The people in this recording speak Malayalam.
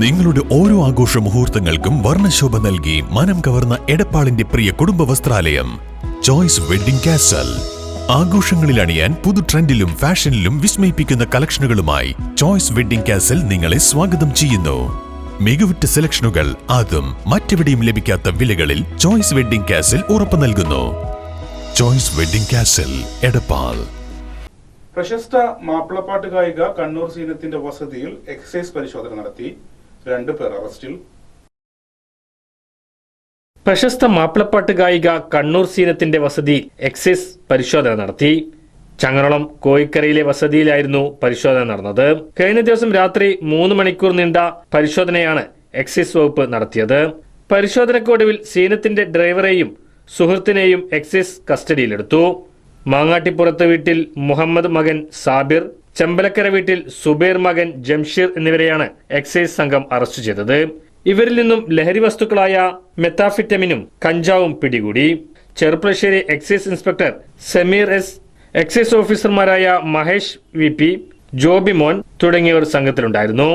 നിങ്ങളുടെ ഓരോ ആഘോഷ മുഹൂർത്തങ്ങൾക്കും വർണശോഭ നൽകി മനം കവർന്ന എടപ്പാളിന്റെ പ്രിയ കുടുംബ വസ്ത്രാലയം. ചോയ്സ് വെഡിംഗ് കാസൽ ആഘോഷങ്ങളിൽ അണിയാൻ പുതു ട്രെൻഡിലും ഫാഷനിലും വിസ്മയിപ്പിക്കുന്ന കളക്ഷനുകളുമായി ചോയ്സ് വെഡിംഗ് കാസൽ നിങ്ങളെ സ്വാഗതം ചെയ്യുന്നു. മികവുറ്റ സെലക്ഷനുകൾ അതും മറ്റെവിടെയും ലഭിക്കാത്ത വിലകളിൽ ചോയ്സ് വെഡിംഗ് കാസൽ ഉറപ്പു നൽകുന്നു. Choice wedding castle Edappal. പ്രശസ്ത മാപ്പിളപ്പാട്ട് ഗായിക കണ്ണൂർ സീനത്തിന്റെ വസതിയിൽ എക്സൈസ് പരിശോധന നടത്തി. രണ്ടു പേർ അറസ്റ്റിൽ. പ്രശസ്ത മാപ്പിളപ്പാട്ട് ഗായിക കണ്ണൂർ സീനത്തിന്റെ വസതിയിൽ എക്സൈസ് പരിശോധന നടത്തി. ചങ്ങനോളം കോയിക്കരയിലെ വസതിയിലായിരുന്നു പരിശോധന നടന്നത്. കഴിഞ്ഞ ദിവസം രാത്രി മൂന്ന് മണിക്കൂർ നീണ്ട പരിശോധനയാണ് എക്സൈസ് വകുപ്പ് നടത്തിയത്. പരിശോധനക്കൊടുവിൽ സീനത്തിന്റെ ഡ്രൈവറെയും സുഹൃത്തിനെയും എക്സൈസ് കസ്റ്റഡിയിലെടുത്തു. മാങ്ങാട്ടിപ്പുറത്ത് വീട്ടിൽ മുഹമ്മദ് മകൻ സാബിർ ചെമ്പലക്കര വീട്ടിൽ സുബൈർ മകൻ ജംഷീർ എന്നിവരെയാണ് എക്സൈസ് സംഘം അറസ്റ്റ് ചെയ്തത്. ഇവരിൽ നിന്നും ലഹരി വസ്തുക്കളായ മെത്താഫിറ്റമിനും കഞ്ചാവും പിടികൂടി. Cheruppassery excise inspector Sameer S excise ഓഫീസർമാരായ മഹേഷ് വി പി ജോബിമോൻ തുടങ്ങിയവർ സംഘത്തിലുണ്ടായിരുന്നു.